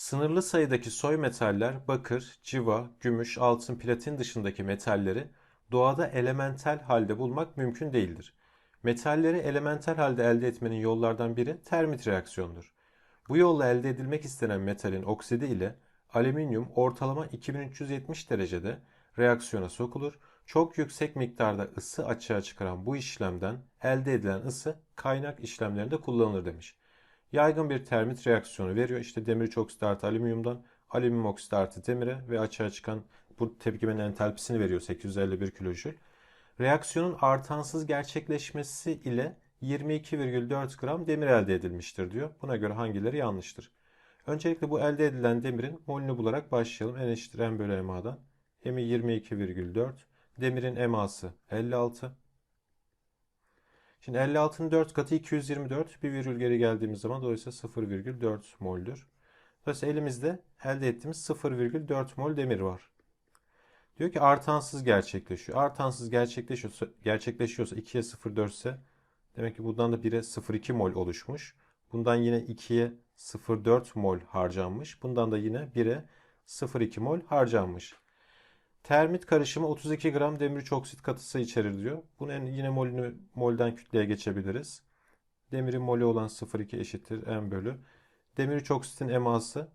Sınırlı sayıdaki soy metaller bakır, civa, gümüş, altın, platin dışındaki metalleri doğada elementel halde bulmak mümkün değildir. Metalleri elementel halde elde etmenin yollardan biri termit reaksiyondur. Bu yolla elde edilmek istenen metalin oksidi ile alüminyum ortalama 2370 derecede reaksiyona sokulur. Çok yüksek miktarda ısı açığa çıkaran bu işlemden elde edilen ısı kaynak işlemlerinde kullanılır demiş. Yaygın bir termit reaksiyonu veriyor. İşte demir üç oksit alüminyumdan alüminyum oksit artı demire ve açığa çıkan bu tepkimenin entalpisini veriyor 851 kilojül. Reaksiyonun artansız gerçekleşmesi ile 22,4 gram demir elde edilmiştir diyor. Buna göre hangileri yanlıştır? Öncelikle bu elde edilen demirin molünü bularak başlayalım. N eşittir M bölü MA'dan. M'i 22,4. Demirin eması 56. Şimdi 56'nın 4 katı 224. Bir virgül geri geldiğimiz zaman dolayısıyla 0,4 mol'dür. Dolayısıyla elimizde elde ettiğimiz 0,4 mol demir var. Diyor ki artansız gerçekleşiyor. Artansız gerçekleşiyorsa, gerçekleşiyorsa 2'ye 0,4 ise demek ki bundan da 1'e 0,2 mol oluşmuş. Bundan yine 2'ye 0,4 mol harcanmış. Bundan da yine 1'e 0,2 mol harcanmış. Termit karışımı 32 gram demir oksit katısı içerir diyor. Bunun yine molünü molden kütleye geçebiliriz. Demirin molü olan 0,2 eşittir m bölü. Demir oksitin eması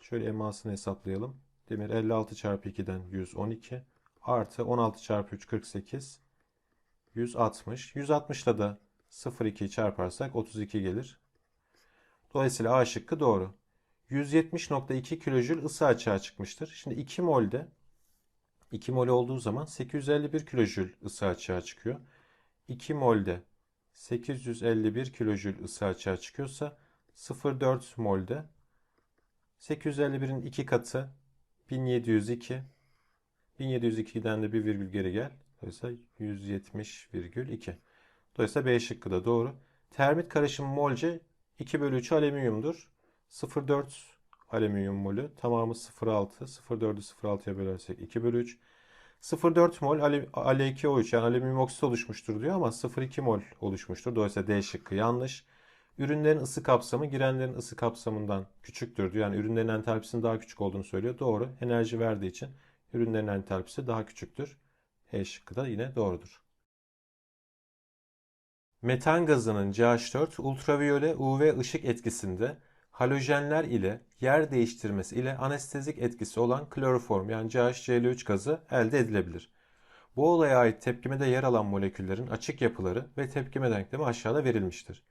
şöyle emasını hesaplayalım. Demir 56 çarpı 2'den 112 artı 16 çarpı 3 48 160. 160 ile de 0,2'yi çarparsak 32 gelir. Dolayısıyla A şıkkı doğru. 170.2 kilojül ısı açığa çıkmıştır. Şimdi 2 molde 2 mol olduğu zaman 851 kilojül ısı açığa çıkıyor. 2 molde 851 kilojül ısı açığa çıkıyorsa 0,4 molde 851'in 2 katı 1702 1702'den de bir virgül geri gel. Dolayısıyla 170,2. Dolayısıyla B şıkkı da doğru. Termit karışımı molce 2 bölü 3 alüminyumdur. 0,4 alüminyum molü. Tamamı 0,6. 0,4'ü 0,6'ya bölersek 2 bölü 3. 0,4 mol Ale2O3 yani alüminyum oksit oluşmuştur diyor ama 0,2 mol oluşmuştur. Dolayısıyla D şıkkı yanlış. Ürünlerin ısı kapsamı girenlerin ısı kapsamından küçüktür diyor. Yani ürünlerin entalpisinin daha küçük olduğunu söylüyor. Doğru. Enerji verdiği için ürünlerin entalpisi daha küçüktür. E şıkkı da yine doğrudur. Metan gazının CH4 ultraviyole UV ışık etkisinde halojenler ile yer değiştirmesi ile anestezik etkisi olan kloroform yani CHCl3 gazı elde edilebilir. Bu olaya ait tepkimede yer alan moleküllerin açık yapıları ve tepkime denklemi aşağıda verilmiştir.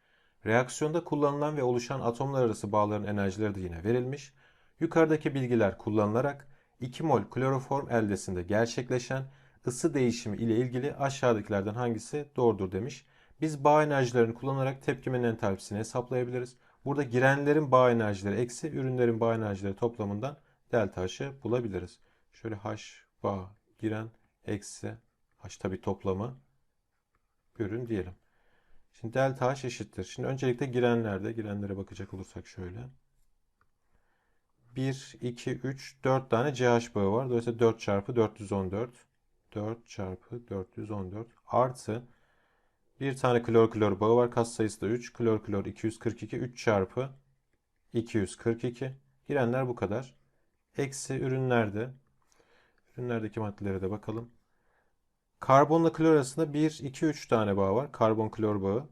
Reaksiyonda kullanılan ve oluşan atomlar arası bağların enerjileri de yine verilmiş. Yukarıdaki bilgiler kullanılarak 2 mol kloroform eldesinde gerçekleşen ısı değişimi ile ilgili aşağıdakilerden hangisi doğrudur demiş. Biz bağ enerjilerini kullanarak tepkimenin entalpisini hesaplayabiliriz. Burada girenlerin bağ enerjileri eksi ürünlerin bağ enerjileri toplamından delta H'ı bulabiliriz. Şöyle H bağ giren eksi H tabi toplamı ürün diyelim. Şimdi delta H eşittir. Şimdi öncelikle girenlerde girenlere bakacak olursak şöyle. 1, 2, 3, 4 tane CH bağı var. Dolayısıyla 4 çarpı 414. 4 çarpı 414 artı bir tane klor klor bağı var. Kas sayısı da 3. Klor klor 242. 3 çarpı 242. Girenler bu kadar. Eksi ürünlerde. Ürünlerdeki maddelere de bakalım. Karbonla klor arasında 1, 2, 3 tane bağ var. Karbon klor bağı.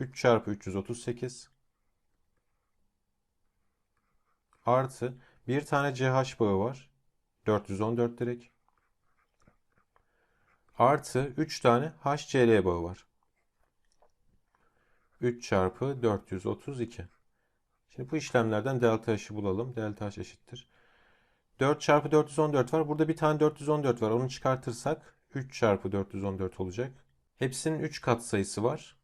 3 çarpı 338. Artı bir tane CH bağı var. 414 direkt. Artı 3 tane HCl bağı var. 3 çarpı 432. Şimdi bu işlemlerden delta h'ı bulalım. Delta h eşittir. 4 çarpı 414 var. Burada bir tane 414 var. Onu çıkartırsak 3 çarpı 414 olacak. Hepsinin 3 kat sayısı var.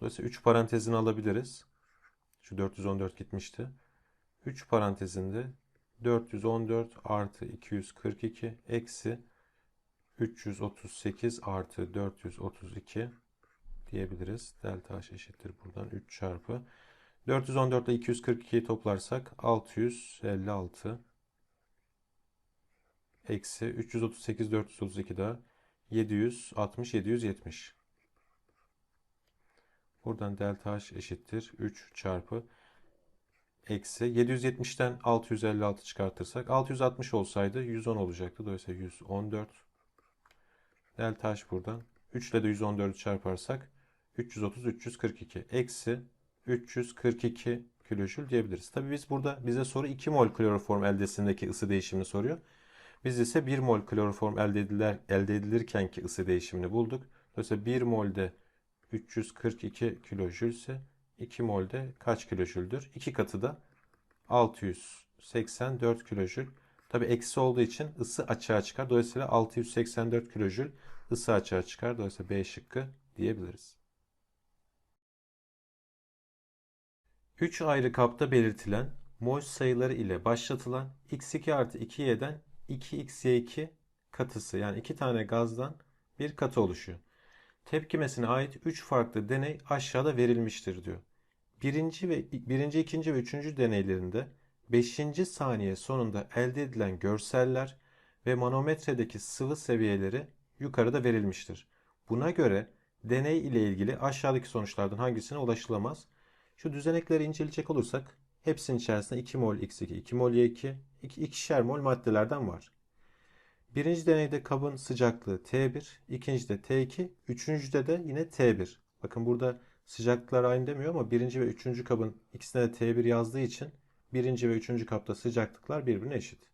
Dolayısıyla 3 parantezini alabiliriz. Şu 414 gitmişti. 3 parantezinde 414 artı 242 eksi 338 artı 432 diyebiliriz. Delta H eşittir buradan 3 çarpı 414 ile 242'yi toplarsak 656 eksi 338 432 daha 760 770 buradan delta H eşittir 3 çarpı eksi 770'ten 656 çıkartırsak 660 olsaydı 110 olacaktı. Dolayısıyla 114. Delta H buradan. 3 ile de 114'ü çarparsak 330 342 eksi 342 kilojül diyebiliriz. Tabii biz burada bize soru 2 mol kloroform eldesindeki ısı değişimini soruyor. Biz ise 1 mol kloroform elde, edilir, elde edilirkenki ısı değişimini bulduk. Dolayısıyla 1 molde 342 kilojül ise 2 molde kaç kilojüldür? 2 katı da 684 kilojül. Tabi eksi olduğu için ısı açığa çıkar. Dolayısıyla 684 kilojül ısı açığa çıkar. Dolayısıyla B şıkkı diyebiliriz. 3 ayrı kapta belirtilen mol sayıları ile başlatılan x2 artı 2y'den 2xy2 katısı yani 2 tane gazdan bir katı oluşuyor. Tepkimesine ait 3 farklı deney aşağıda verilmiştir diyor. Birinci ve birinci, ikinci ve üçüncü deneylerinde 5. saniye sonunda elde edilen görseller ve manometredeki sıvı seviyeleri yukarıda verilmiştir. Buna göre deney ile ilgili aşağıdaki sonuçlardan hangisine ulaşılamaz? Şu düzenekleri inceleyecek olursak hepsinin içerisinde 2 mol x2, 2 mol y2, 2, ikişer mol maddelerden var. Birinci deneyde kabın sıcaklığı T1, ikincide T2, üçüncüde de yine T1. Bakın burada sıcaklıklar aynı demiyor ama birinci ve üçüncü kabın ikisine de T1 yazdığı için birinci ve üçüncü kapta sıcaklıklar birbirine eşit.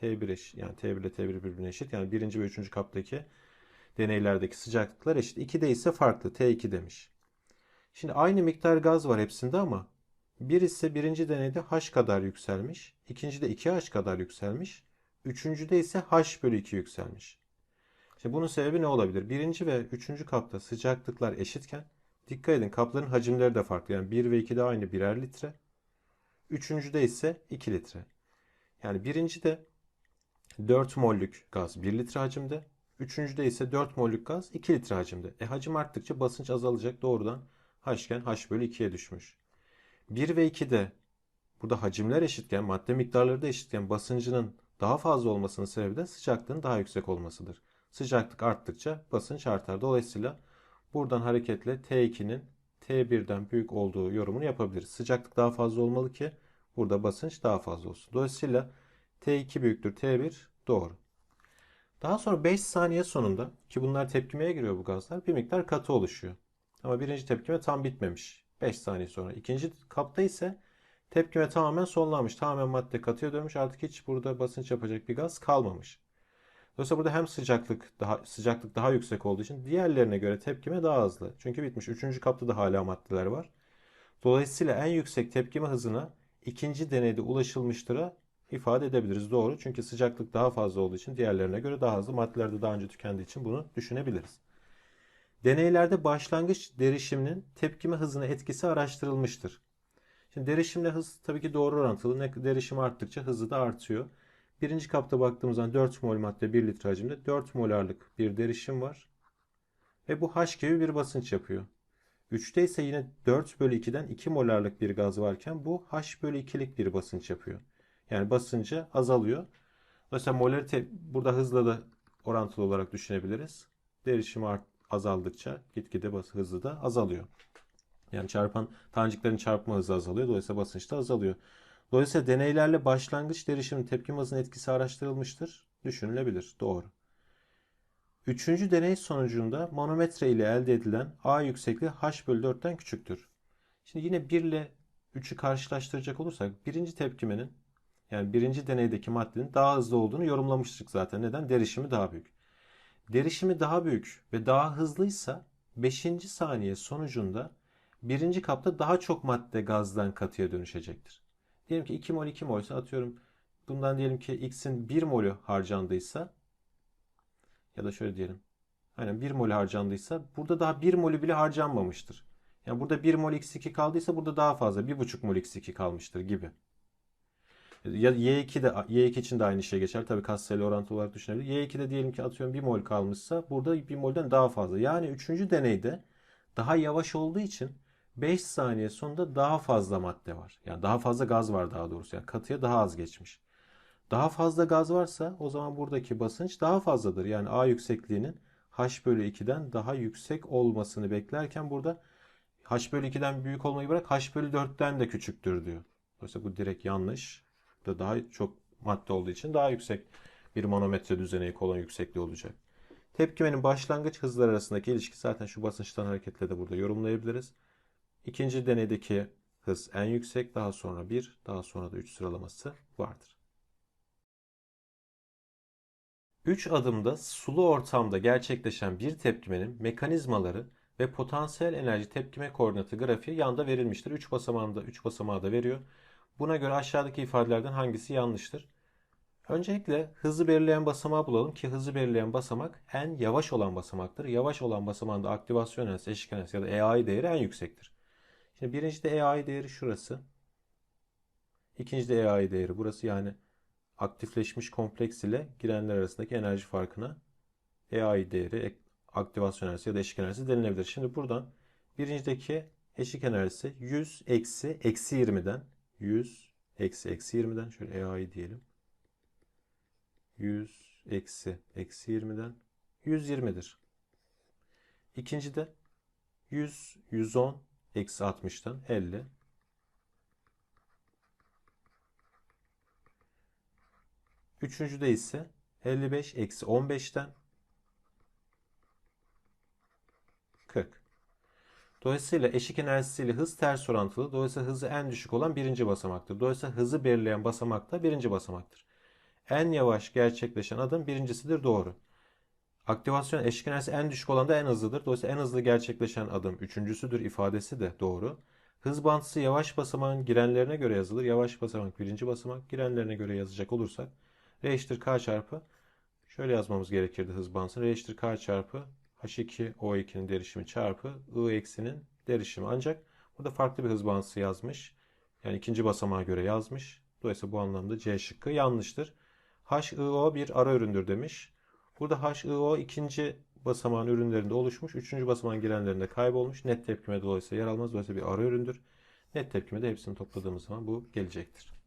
T1 eşit yani T1 ile T1 birbirine eşit. Yani birinci ve üçüncü kaptaki deneylerdeki sıcaklıklar eşit. 2'de ise farklı T2 demiş. Şimdi aynı miktar gaz var hepsinde ama bir ise birinci deneyde H kadar yükselmiş. ikincide 2H kadar yükselmiş. Üçüncüde ise H bölü 2 yükselmiş. İşte bunun sebebi ne olabilir? Birinci ve üçüncü kapta sıcaklıklar eşitken dikkat edin kapların hacimleri de farklı. Yani 1 ve 2 de aynı birer litre. Üçüncüde ise 2 litre. Yani birincide 4 mollük gaz 1 litre hacimde. Üçüncüde ise 4 mollük gaz 2 litre hacimde. E hacim arttıkça basınç azalacak doğrudan. H iken H bölü 2'ye düşmüş. 1 ve 2'de burada hacimler eşitken, madde miktarları da eşitken basıncının daha fazla olmasının sebebi de sıcaklığın daha yüksek olmasıdır. Sıcaklık arttıkça basınç artar. Dolayısıyla buradan hareketle T2'nin T1'den büyük olduğu yorumunu yapabiliriz. Sıcaklık daha fazla olmalı ki burada basınç daha fazla olsun. Dolayısıyla T2 büyüktür T1 doğru. Daha sonra 5 saniye sonunda ki bunlar tepkimeye giriyor bu gazlar bir miktar katı oluşuyor. Ama birinci tepkime tam bitmemiş. 5 saniye sonra. İkinci kapta ise tepkime tamamen sonlanmış. Tamamen madde katıya dönmüş. Artık hiç burada basınç yapacak bir gaz kalmamış. Dolayısıyla burada hem sıcaklık daha sıcaklık daha yüksek olduğu için diğerlerine göre tepkime daha hızlı. Çünkü bitmiş. Üçüncü kapta da hala maddeler var. Dolayısıyla en yüksek tepkime hızına ikinci deneyde ulaşılmıştır'a ifade edebiliriz. Doğru. Çünkü sıcaklık daha fazla olduğu için diğerlerine göre daha hızlı. Maddeler de daha önce tükendiği için bunu düşünebiliriz. Deneylerde başlangıç derişiminin tepkime hızına etkisi araştırılmıştır. Şimdi derişimle hız tabii ki doğru orantılı. Ne derişim arttıkça hızı da artıyor. Birinci kapta baktığımız zaman 4 mol madde 1 litre hacimde 4 molarlık bir derişim var. Ve bu H gibi bir basınç yapıyor. 3'te ise yine 4 bölü 2'den 2 molarlık bir gaz varken bu H bölü 2'lik bir basınç yapıyor. Yani basıncı azalıyor. Dolayısıyla molarite burada hızla da orantılı olarak düşünebiliriz. Derişim art, azaldıkça gitgide bas hızı da azalıyor. Yani çarpan taneciklerin çarpma hızı azalıyor. Dolayısıyla basınç da azalıyor. Dolayısıyla deneylerle başlangıç derişimin tepkime hızının etkisi araştırılmıştır. Düşünülebilir. Doğru. Üçüncü deney sonucunda manometre ile elde edilen A yüksekliği H bölü 4'ten küçüktür. Şimdi yine 1 ile 3'ü karşılaştıracak olursak birinci tepkimenin yani birinci deneydeki maddenin daha hızlı olduğunu yorumlamıştık zaten. Neden? Derişimi daha büyük. Derişimi daha büyük ve daha hızlıysa 5. saniye sonucunda birinci kapta daha çok madde gazdan katıya dönüşecektir. Diyelim ki 2 mol 2 mol ise atıyorum bundan diyelim ki x'in 1 molü harcandıysa ya da şöyle diyelim. Aynen 1 mol harcandıysa burada daha 1 molü bile harcanmamıştır. Yani burada 1 mol x2 kaldıysa burada daha fazla 1,5 mol x2 kalmıştır gibi. Ya Y2 de Y2 için de aynı şey geçer. Tabii katsayılı orantılı olarak düşünebilir. Y2'de diyelim ki atıyorum 1 mol kalmışsa burada 1 molden daha fazla. Yani 3. deneyde daha yavaş olduğu için 5 saniye sonunda daha fazla madde var. Yani daha fazla gaz var daha doğrusu. Yani katıya daha az geçmiş. Daha fazla gaz varsa o zaman buradaki basınç daha fazladır. Yani A yüksekliğinin H bölü 2'den daha yüksek olmasını beklerken burada H bölü 2'den büyük olmayı bırak H bölü 4'ten de küçüktür diyor. Dolayısıyla bu direkt yanlış. Da daha çok madde olduğu için daha yüksek bir manometre düzeneği kolon yüksekliği olacak. Tepkimenin başlangıç hızları arasındaki ilişki zaten şu basınçtan hareketle de burada yorumlayabiliriz. İkinci deneydeki hız en yüksek, daha sonra 1, daha sonra da 3 sıralaması vardır. 3 adımda sulu ortamda gerçekleşen bir tepkimenin mekanizmaları ve potansiyel enerji tepkime koordinatı grafiği yanda verilmiştir. 3 basamağında 3 basamağı da veriyor. Buna göre aşağıdaki ifadelerden hangisi yanlıştır? Öncelikle hızı belirleyen basamağı bulalım ki hızı belirleyen basamak en yavaş olan basamaktır. Yavaş olan basamağında aktivasyon enerjisi, eşik enerjisi ya da EAI değeri en yüksektir. Şimdi birincide EAI değeri şurası. İkincide EAI değeri burası yani aktifleşmiş kompleks ile girenler arasındaki enerji farkına EAI değeri, aktivasyon enerjisi ya da eşik enerjisi denilebilir. Şimdi buradan birincideki eşik enerjisi 100 eksi eksi 20'den 100 eksi eksi 20'den şöyle EAI diyelim. 100 eksi eksi 20'den 120'dir. İkinci de 100 110 eksi 60'tan 50. Üçüncüde ise 55 eksi 15'ten 40. Dolayısıyla eşik enerjisiyle hız ters orantılı. Dolayısıyla hızı en düşük olan birinci basamaktır. Dolayısıyla hızı belirleyen basamak da birinci basamaktır. En yavaş gerçekleşen adım birincisidir doğru. Aktivasyon eşik enerjisi en düşük olan da en hızlıdır. Dolayısıyla en hızlı gerçekleşen adım üçüncüsüdür ifadesi de doğru. Hız bantısı yavaş basamağın girenlerine göre yazılır. Yavaş basamak birinci basamak. Girenlerine göre yazacak olursak R eşittir K çarpı şöyle yazmamız gerekirdi hız bantısını. R eşittir K çarpı H2 O2'nin derişimi çarpı I eksinin derişimi. Ancak burada farklı bir hız bantısı yazmış. Yani ikinci basamağa göre yazmış. Dolayısıyla bu anlamda C şıkkı yanlıştır. HIO bir ara üründür demiş. Burada HIO ikinci basamağın ürünlerinde oluşmuş. Üçüncü basamağın girenlerinde kaybolmuş. Net tepkime dolayısıyla yer almaz. Dolayısıyla bir ara üründür. Net tepkime de hepsini topladığımız zaman bu gelecektir.